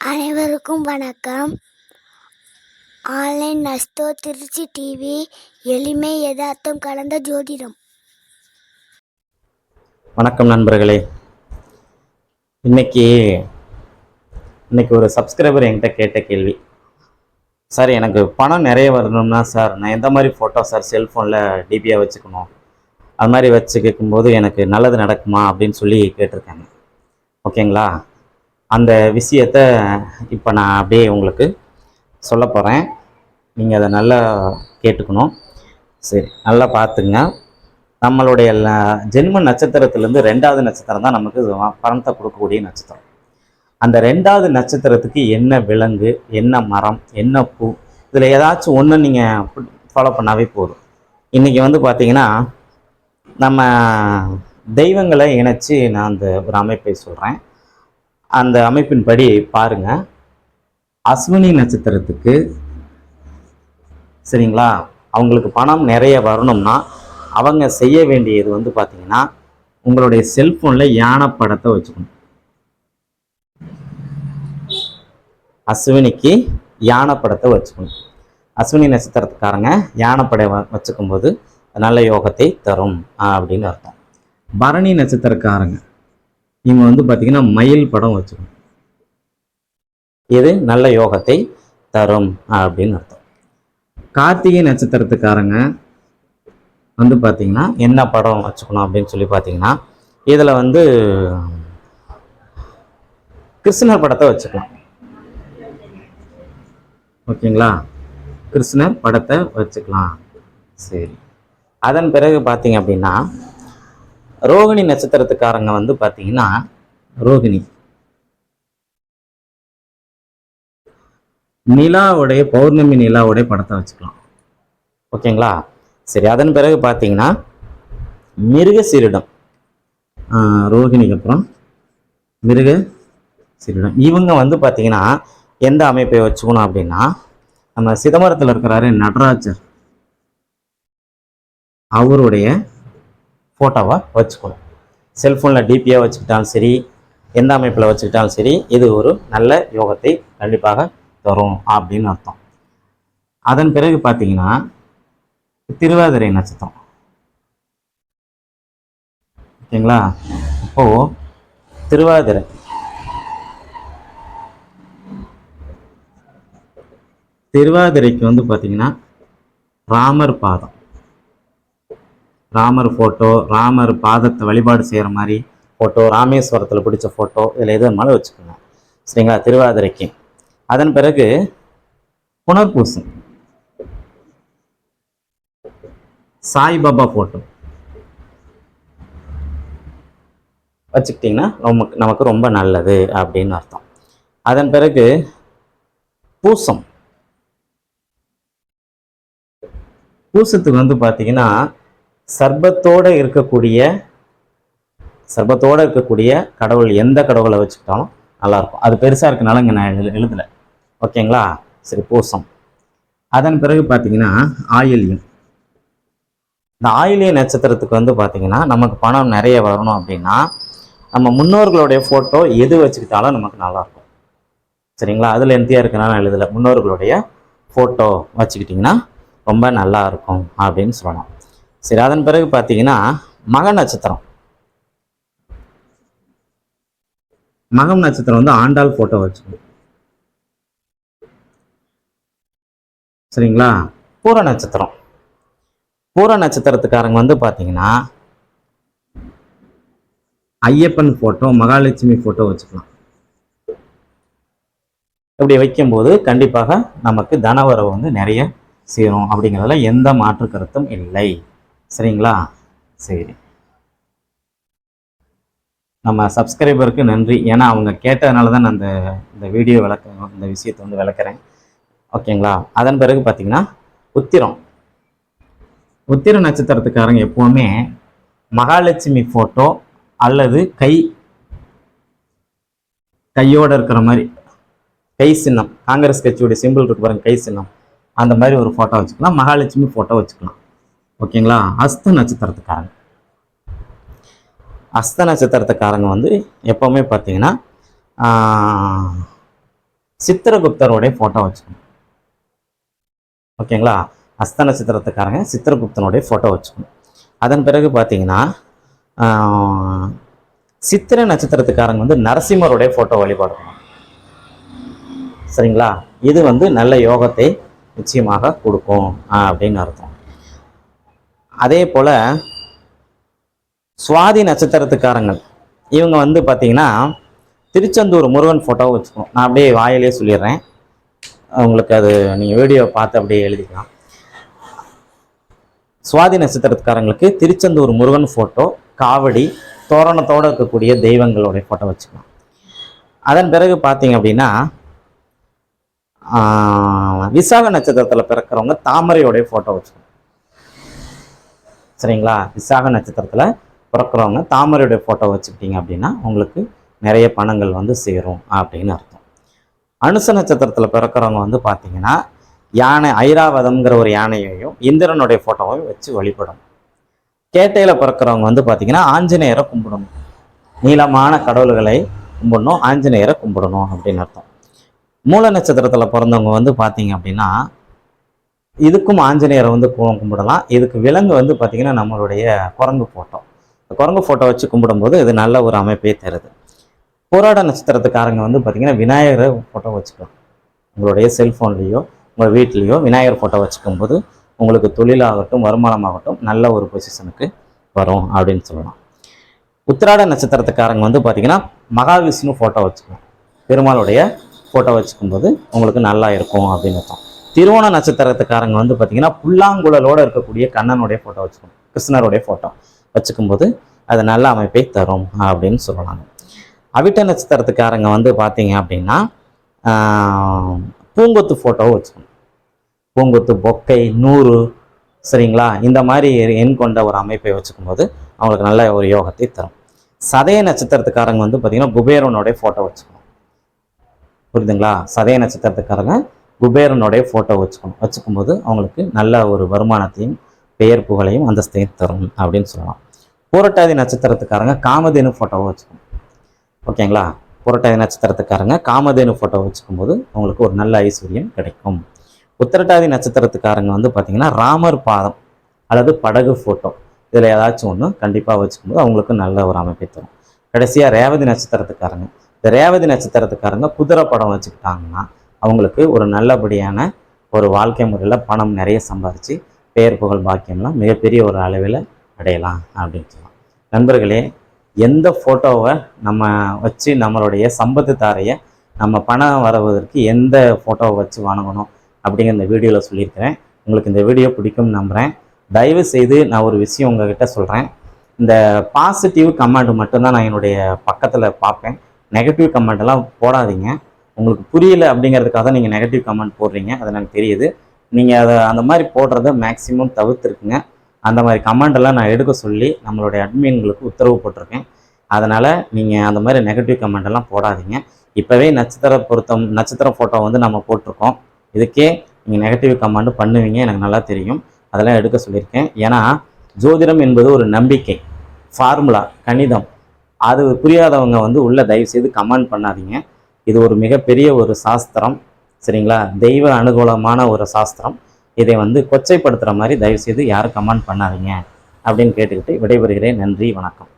அனைவருக்கும் வணக்கம். Online நஸ்தோ Trichy TV எளிமை யதார்த்தம் கலந்த ஜோதிடம். வணக்கம் நண்பர்களே. இன்னைக்கு இன்னைக்கு ஒரு சப்ஸ்கிரைபர் என்கிட்ட கேட்ட கேள்வி. சார் எனக்கு பணம் நிறைய வரணும்னா சார் நான் எந்த மாதிரி ஃபோட்டோ சார் செல்ஃபோனில் டிபியாக வச்சுக்கணும்? அது மாதிரி வச்சு கேட்கும்போது எனக்கு நல்லது நடக்குமா? அப்படின்னு சொல்லி கேட்டிருக்காங்க. ஓகேங்களா? அந்த விஷயத்த இப்போ நான் அப்படியே உங்களுக்கு சொல்ல போகிறேன் நீங்கள் அதை நல்லா கேட்டுக்கணும். சரி நல்லா பார்த்துங்க. நம்மளுடைய ஜென்ம நட்சத்திரத்துலேருந்து ரெண்டாவது நட்சத்திரம் தான் நமக்கு பணத்தை கொடுக்கக்கூடிய நட்சத்திரம். அந்த ரெண்டாவது நட்சத்திரத்துக்கு என்ன விலங்கு என்ன மரம் என்ன பூ இதில் ஏதாச்சும் ஒன்று நீங்கள் ஃபாலோ பண்ணாவே போதும். இன்றைக்கி வந்து பார்த்தீங்கன்னா நம்ம தெய்வங்களை இணைச்சி நான் அந்த ஒரு அமைப்பை சொல்கிறேன் அந்த அமைப்பின்படி பாருங்கள் அஸ்வினி நட்சத்திரத்துக்கு சரிங்களா? அவங்களுக்கு பணம் நிறைய வரணும்னா அவங்க செய்ய வேண்டியது வந்து பார்த்தீங்கன்னா உங்களுடைய செல்ஃபோனில் யானை படத்தை வச்சுக்கணும். அஸ்வினிக்கு யானை படத்தை வச்சுக்கணும். அஸ்வினி நட்சத்திரத்துக்காரங்க யானை படம் வ- வச்சுக்கும்போது நல்ல யோகத்தை தரும் அப்படின்னு அர்த்தம். பரணி நட்சத்திரக்காரங்க இவங்க வந்து பார்த்தீங்கன்னா மயில் படம் வச்சுக்கணும் இது நல்ல யோகத்தை தரும் அப்படின்னு அர்த்தம். கார்த்திகை நட்சத்திரத்துக்காரங்க வந்து பார்த்தீங்கன்னா என்ன படம் வச்சுக்கணும் அப்படின்னு சொல்லி பார்த்தீங்கன்னா இதில் வந்து கிருஷ்ணர் படத்தை வச்சுக்கலாம். ஓகேங்களா? கிருஷ்ணர் படத்தை வச்சுக்கலாம். சரி. அதன் பிறகு பார்த்தீங்க அப்படின்னா ரோகிணி நட்சத்திரத்துக்காரங்க வந்து பார்த்தீங்கன்னா ரோகிணி. நிலாவுடைய பௌர்ணமி நிலாவுடைய படத்தை வச்சுக்கலாம். ஓகேங்களா? சரி அதன் பிறகு பார்த்தீங்கன்னா மிருக சீரிடம் ரோகிணிக்கு அப்புறம் மிருக சீரிடம் இவங்க வந்து பார்த்தீங்கன்னா எந்த அமைப்பை வச்சுக்கணும் அப்படின்னா நம்ம சிதம்பரத்தில் இருக்கிறாரு நடராஜர். அவருடைய ஃபோட்டோவாக வச்சுக்கணும். செல்ஃபோனில் டிபியாக வச்சுக்கிட்டாலும் சரி எந்த அமைப்பில் வச்சுக்கிட்டாலும் சரி இது ஒரு நல்ல யோகத்தை கண்டிப்பாக தரும் அப்படின்னு அர்த்தம். அதன் பிறகு பார்த்தீங்கன்னா திருவாதிரை நட்சத்திரம். ஓகேங்களா? இப்போது திருவாதிரை. திருவாதிரைக்கு வந்து பார்த்தீங்கன்னா ராமர் பாதம். ராமர் ஃபோட்டோ ராமர் பாதத்தை வழிபாடு செய்கிற மாதிரி ஃபோட்டோ ராமேஸ்வரத்தில் பிடிச்ச ஃபோட்டோ இதில் எது வேணாலும் வச்சுக்கோங்க. சரிங்களா? திருவாதிரைக்கு. அதன் பிறகு புனர்பூசம் சாய்பாபா ஃபோட்டோ வச்சுக்கிட்டிங்கன்னா நமக்கு நமக்கு ரொம்ப நல்லது அப்படின்னு அர்த்தம். அதன் பிறகு பூசம். பூசத்துக்கு வந்து பார்த்தீங்கன்னா சர்பத்தோடு இருக்கக்கூடிய சர்பத்தோடு இருக்கக்கூடிய கடவுள் எந்த கடவுளை வச்சுக்கிட்டாலும் நல்லாயிருக்கும். அது பெருசாக இருக்கனால இங்கே நான் எழு எழுதலை. ஓகேங்களா? சரி பூசம். அதன் பிறகு பார்த்தீங்கன்னா ஆயில்யம். இந்த ஆயிலிய நட்சத்திரத்துக்கு வந்து பார்த்தீங்கன்னா நமக்கு பணம் நிறைய வரணும் அப்படின்னா நம்ம முன்னோர்களுடைய ஃபோட்டோ எது வச்சுக்கிட்டாலும் நமக்கு நல்லாயிருக்கும். சரிங்களா? அதில் எம்தியாக இருக்கனால எழுதலை. முன்னோர்களுடைய ஃபோட்டோ வச்சுக்கிட்டிங்கன்னா ரொம்ப நல்லா இருக்கும் அப்படின்னு சொல்லலாம். சரி அதன் பிறகு பார்த்தீங்கன்னா மக நட்சத்திரம். மகம் நட்சத்திரம் வந்து ஆண்டாள் ஃபோட்டோ வச்சுக்கணும் சரிங்களா? பூர நட்சத்திரம். பூர நட்சத்திரத்துக்காரங்க வந்து பார்த்தீங்கன்னா ஐயப்பன் ஃபோட்டோ மகாலட்சுமி ஃபோட்டோ வச்சுக்கலாம். இப்படி வைக்கும்போது கண்டிப்பாக நமக்கு தனவரவு வந்து நிறைய சேரும். அப்படிங்கிறதுல எந்த மாற்று கருத்தும் இல்லை. சரிங்களா? சரி. நம்ம சப்ஸ்கிரைபருக்கு நன்றி. ஏன்னா அவங்க கேட்டதுனால தான் நான் இந்த இந்த வீடியோ விளக்க இந்த விஷயத்தை வந்து விளக்குறேன். ஓகேங்களா? அதன் பிறகு பார்த்தீங்கன்னா உத்திரம். உத்திர நட்சத்திரத்துக்காரங்க எப்போவுமே மகாலட்சுமி ஃபோட்டோ அல்லது கை கையோட இருக்கிற மாதிரி கை சின்னம். காங்கிரஸ் கட்சியோட சிம்பிள் இருக்கு பாருங்க கை சின்னம். அந்த மாதிரி ஒரு ஃபோட்டோ வச்சுக்கலாம். மகாலட்சுமி ஃபோட்டோ வச்சுக்கலாம். ஓகேங்களா? அஸ்த நட்சத்திரத்துக்காரங்க. அஸ்த நட்சத்திரத்துக்காரங்க வந்து எப்போவுமே பார்த்தீங்கன்னா சித்திரகுப்தருடைய ஃபோட்டோ வச்சுக்கணும். ஓகேங்களா? அஸ்த நட்சத்திரத்துக்காரங்க சித்திரகுப்தனுடைய ஃபோட்டோ வச்சுக்கணும். அதன் பிறகு பார்த்தீங்கன்னா சித்திர நட்சத்திரத்துக்காரங்க வந்து நரசிம்மருடைய ஃபோட்டோ வழிபாடு சரிங்களா? இது வந்து நல்ல யோகத்தை நிச்சயமாக கொடுக்கும் அப்படின்னு அர்த்தம். அதே போல் சுவாதி நட்சத்திரத்துக்காரங்கள். இவங்க வந்து பார்த்தீங்கன்னா திருச்செந்தூர் முருகன் ஃபோட்டோவை வச்சுக்கணும். நான் அப்படியே வாயிலே சொல்லிடுறேன். உங்களுக்கு அது நீங்கள் வீடியோ பார்த்து அப்படியே எழுதிக்கலாம். சுவாதி நட்சத்திரத்துக்காரங்களுக்கு திருச்செந்தூர் முருகன் ஃபோட்டோ காவடி தோரணத்தோடு இருக்கக்கூடிய தெய்வங்களுடைய ஃபோட்டோ வச்சுக்கலாம். அதன் பிறகு பார்த்தீங்க அப்படின்னா விசாக நட்சத்திரத்தில் பிறக்கிறவங்க தாமரையோடைய ஃபோட்டோ வச்சுக்கணும். சரிங்களா? விசாக நட்சத்திரத்தில் பிறக்கிறவங்க தாமரையுடைய ஃபோட்டோ வச்சுக்கிட்டீங்க அப்படின்னா உங்களுக்கு நிறைய பணங்கள் வந்து சேரும் அப்படின்னு அர்த்தம். அனுச நட்சத்திரத்தில் பிறக்கிறவங்க வந்து பார்த்தீங்கன்னா யானை ஐராவதம்ங்கிற ஒரு யானையையும் இந்திரனுடைய ஃபோட்டோவையும் வச்சு வழிபடணும் கேட்டையில் பிறக்கிறவங்க வந்து பார்த்தீங்கன்னா ஆஞ்சநேயரை கும்பிடணும். நீளமான கடவுள்களை கும்பிடணும் ஆஞ்சநேயரை கும்பிடணும் அப்படின்னு அர்த்தம். மூல நட்சத்திரத்தில் பிறந்தவங்க வந்து பார்த்தீங்க அப்படின்னா இதுக்கும் ஆஞ்சநேயரை வந்து கும்பிடலாம். இதுக்கு விலங்கு வந்து பார்த்திங்கன்னா நம்மளுடைய குரங்கு ஃபோட்டோ குரங்கு ஃபோட்டோ வச்சு கும்பிடும்போது இது நல்ல ஒரு அமைப்பே தருது. போராட நட்சத்திரத்துக்காரங்க வந்து பார்த்திங்கன்னா விநாயகரை ஃபோட்டோ வச்சுக்கலாம். உங்களுடைய செல்ஃபோன்லேயோ உங்கள் வீட்லேயோ விநாயகர் ஃபோட்டோ வச்சுக்கும்போது உங்களுக்கு தொழிலாகட்டும் வருமானமாகட்டும் நல்ல ஒரு பொசிஷனுக்கு வரும் அப்படின்னு சொல்லலாம். உத்திராட நட்சத்திரத்துக்காரங்க வந்து பார்த்திங்கன்னா மகாவிஷ்ணு ஃபோட்டோ வச்சுக்கலாம். பெருமாளுடைய ஃபோட்டோ வச்சுக்கும்போது உங்களுக்கு நல்லா இருக்கும் அப்படின்னு அர்த்தம். திருவோண நட்சத்திரத்துக்காரங்க வந்து பார்த்தீங்கன்னா புல்லாங்குழலோடு இருக்கக்கூடிய கண்ணனுடைய ஃபோட்டோ வச்சுக்கணும். கிருஷ்ணருடைய ஃபோட்டோ வச்சுக்கும்போது அது நல்ல அமைப்பை தரும் அப்படின்னு சொல்லலாம் அவிட்ட நட்சத்திரத்துக்காரங்க வந்து பார்த்தீங்க அப்படின்னா ஆஹ், பூங்கொத்து ஃபோட்டோவை வச்சுக்கணும். பூங்கொத்து பொக்கை நூறு சரிங்களா? இந்த மாதிரி எண் கொண்ட ஒரு அமைப்பை வச்சுக்கும்போது அவங்களுக்கு நல்ல ஒரு யோகத்தை தரும். சதய நட்சத்திரத்துக்காரங்க வந்து பார்த்தீங்கன்னா குபேரனுடைய ஃபோட்டோ வச்சுக்கணும். புரியுதுங்களா? சதய நட்சத்திரத்துக்காரங்க குபேரனுடைய ஃபோட்டோ வச்சுக்கணும். வச்சுக்கும்போது அவங்களுக்கு நல்ல ஒரு வருமானத்தையும் பெயர் புகழையும் அந்தஸ்தையும் தரும் அப்படின்னு சொல்லலாம். பூரட்டாதி நட்சத்திரத்துக்காரங்க காமதேனு ஃபோட்டோவை வச்சுக்கணும். ஓகேங்களா? புரட்டாதி நட்சத்திரத்துக்காரங்க காமதேனு ஃபோட்டோ வச்சுக்கும்போது அவங்களுக்கு ஒரு நல்ல ஐஸ்வர்யம் கிடைக்கும். உத்திரட்டாதி நட்சத்திரத்துக்காரங்க வந்து பார்த்திங்கன்னா ராமர் பாதம் அல்லது படகு ஃபோட்டோ இதில் ஏதாச்சும் ஒன்று கண்டிப்பாக வச்சுக்கும்போது அவங்களுக்கு நல்ல ஒரு அமைப்பை தரும். கடைசியாக ரேவதி நட்சத்திரத்துக்காரங்க. இந்த ரேவதி நட்சத்திரத்துக்காரங்க குதிரை படம் வச்சுக்கிட்டாங்கன்னா அவங்களுக்கு ஒரு நல்லபடியான ஒரு வாழ்க்கை முறையில் பணம் நிறைய சம்பாரித்து பெயர் புகழ் பாக்கியம்லாம் மிகப்பெரிய ஒரு அளவில் அடையலாம் அப்படின்னு சொல்லலாம். நண்பர்களே எந்த ஃபோட்டோவை நம்ம வச்சு நம்மளுடைய சம்பத்து தாரையை நம்ம பணம் வரவதற்கு எந்த ஃபோட்டோவை வச்சு வணங்கணும் அப்படிங்கிற இந்த வீடியோவில் சொல்லியிருக்கிறேன். உங்களுக்கு இந்த வீடியோ பிடிக்கும்னு நம்புகிறேன் தயவு செய்து நான் ஒரு விஷயம் உங்ககிட்ட சொல்கிறேன் இந்த பாசிட்டிவ் கமெண்ட் மட்டும்தான் நான் என்னுடைய பக்கத்தில் பார்ப்பேன். நெகட்டிவ் கமெண்ட்லாம் போடாதீங்க. உங்களுக்கு புரியல அப்படிங்கிறதுக்காக தான் நீங்கள் நெகட்டிவ் கமெண்ட் போடுறீங்க. அது எனக்கு தெரியுது. நீங்கள் அதை அந்த மாதிரி போடுறத மேக்ஸிமம் தவிர்த்துருக்குங்க. அந்த மாதிரி கமெண்டெல்லாம் நான் எடுக்க சொல்லி நம்மளுடைய அட்மின்களுக்கு உத்தரவு போட்டிருக்கேன். அதனால் நீங்கள் அந்த மாதிரி நெகட்டிவ் கமெண்டெல்லாம் போடாதீங்க. இப்போவே நட்சத்திர பொருத்தம் நட்சத்திர ஃபோட்டோ வந்து நம்ம போட்டிருக்கோம். இதுக்கே நீங்கள் நெகட்டிவ் கமெண்ட் பண்ணுவீங்க. எனக்கு நல்லா தெரியும். அதெல்லாம் எடுக்க சொல்லியிருக்கேன். ஏன்னா ஜோதிடம் என்பது ஒரு நம்பிக்கை. ஃபார்முலா கணிதம். அது புரியாதவங்க வந்து உள்ளே தயவு செய்து கமெண்ட் பண்ணாதீங்க. இது ஒரு மிகப்பெரிய ஒரு சாஸ்திரம் சரிங்களா? தெய்வ அனுகூலமான ஒரு சாஸ்திரம். இதை வந்து கொச்சைப்படுத்துகிற மாதிரி தயவு செய்து யாரும் கமெண்ட் பண்ணாதீங்க அப்படின்னு கேட்டுக்கிட்டு விடைபெறுகிறேன். நன்றி வணக்கம்.